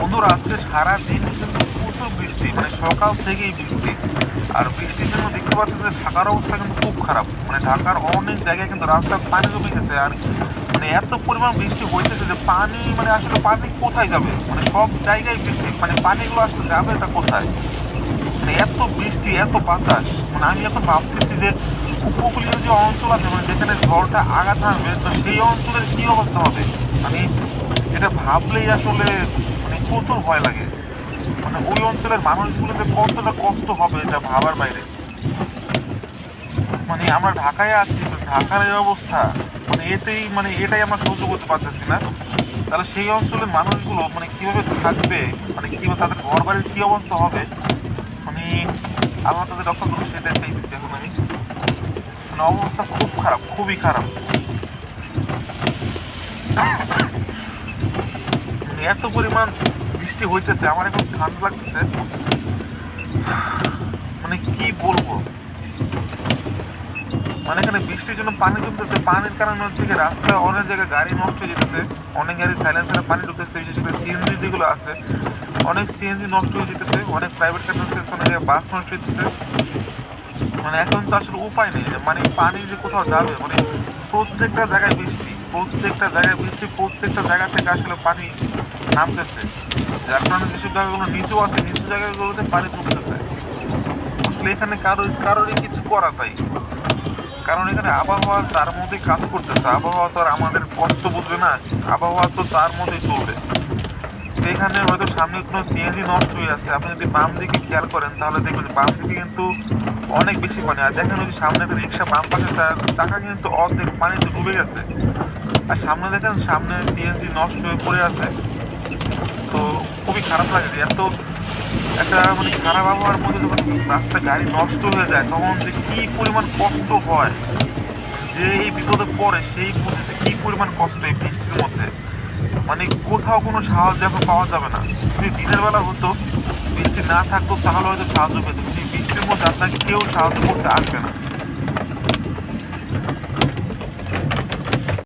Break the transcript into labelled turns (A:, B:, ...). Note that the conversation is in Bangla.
A: বন্ধুরা, আজকে সারা দিন কিন্তু প্রচুর বৃষ্টি মানে সকাল থেকেই বৃষ্টি। আর বৃষ্টির জন্য দেখতে পাচ্ছি যে ঢাকার অবস্থা কিন্তু খুব খারাপ। মানে ঢাকার অনেক জায়গায় কিন্তু রাস্তায় পানি জমে গেছে, আর মানে এত পরিমাণ বৃষ্টি হইতেছে যে পানি মানে আসলে পানি কোথায় যাবে? মানে সব জায়গায় বৃষ্টি মানে পানিগুলো আসলে যাবে এটা কোথায়? মানে এত বৃষ্টি, এত বাতাস। মানে আমি এখন ভাবতেছি যে উপকূলীয় যে অঞ্চল আছে মানে যেখানে ঝড়টা আঘাত হানবে, তো সেই অঞ্চলের কী অবস্থা হবে? মানে এটা ভাবলেই আসলে প্রচুর ভয় লাগে। মানে ওই অঞ্চলের মানুষগুলো যে কতটা কষ্ট হবে যা ভাবার বাইরে। মানে আমরা ঢাকায় আছি ঢাকার এই অবস্থা মানে এতেই মানে এটাই আমরা সহ্য করতে পারতেছি না। তাহলে সেই অঞ্চলের মানুষগুলো মানে কীভাবে থাকবে মানে কীভাবে তাদের ঘর বাড়ির কী অবস্থা হবে মানে আল্লাহ তাদের রক্ষা করুন সেটাই চাইতেছি এখন আমি। মানে অবস্থা খুব খারাপ, খুবই খারাপ। এত পরিমাণ বৃষ্টি হইতেছে, আমার এখন ঠান্ডা লাগতেছে। মানে কি বলব? মানে এখানে বৃষ্টির জন্য পানি জমতেছে, পানির কারণে হচ্ছে কি রাস্তায় অনেক জায়গায় গাড়ি নষ্ট হয়ে যেতেছে, অনেক গাড়ি সাইলেন্সারে পানি ঢুকতেছে, বিশেষ করে সিএনজি যেগুলো আছে, অনেক সিএনজি নষ্ট হয়ে যেতেছে, অনেক প্রাইভেট কার নষ্ট অনেক জায়গায় বাস নষ্ট হইতেছে। মানে এখন তো আসলে উপায় নেই মানে পানি যে কোথাও যাবে মানে প্রত্যেকটা জায়গায় বৃষ্টি। প্রত্যেকটা জায়গায় বৃষ্টি প্রত্যেকটা জায়গা থেকে আসলে পানি নামতেছে। যার কারণে যেসব জায়গাগুলো নিচু আছে, নিচু জায়গাগুলোতে পানি জমতেছে। আসলে এখানে কারোর কারোরই কিছু করা নাই। কারণ এখানে আবহাওয়া তার মধ্যেই কাজ করতেছে। আবহাওয়া তো আর আমাদের কষ্ট বুঝবে না। আবহাওয়া তো তার মধ্যেই চলবে। এখানে হয়তো সামনে কোনো সিএনজি নষ্ট হয়ে আছে। আপনি যদি বাম দিকে খেয়াল করেন, তাহলে দেখবেন বাম দিকে কিন্তু অনেক বেশি পানি। আর দেখেন ওই যে সামনে একটা রিক্সা বাম পাশে, তার চাকা কিন্তু অর্ধেক পানিতে ডুবে গেছে। আর সামনে দেখেন, সামনে সিএনজি নষ্ট হয়ে পড়ে আছে। তো খুবই খারাপ লাগে যে এত একটা মানে খারাপ আবহাওয়ার মধ্যে যখন রাস্তা গাড়ি নষ্ট হয়ে যায়, তখন যে কী পরিমাণ কষ্ট হয়, যে এই বিপদে পড়ে সেই বুঝে যে কি পরিমাণ কষ্ট এই বৃষ্টির মধ্যে। মানে কোথাও কোনো সাহায্য এখন পাওয়া যাবে না। যদি দিনের বেলা হতো, বৃষ্টি না থাকতো, তাহলে হয়তো সাহায্য পেতো কিন্তু বৃষ্টির মধ্যে আপনাকে কেউ সাহায্য করতে আসবে না।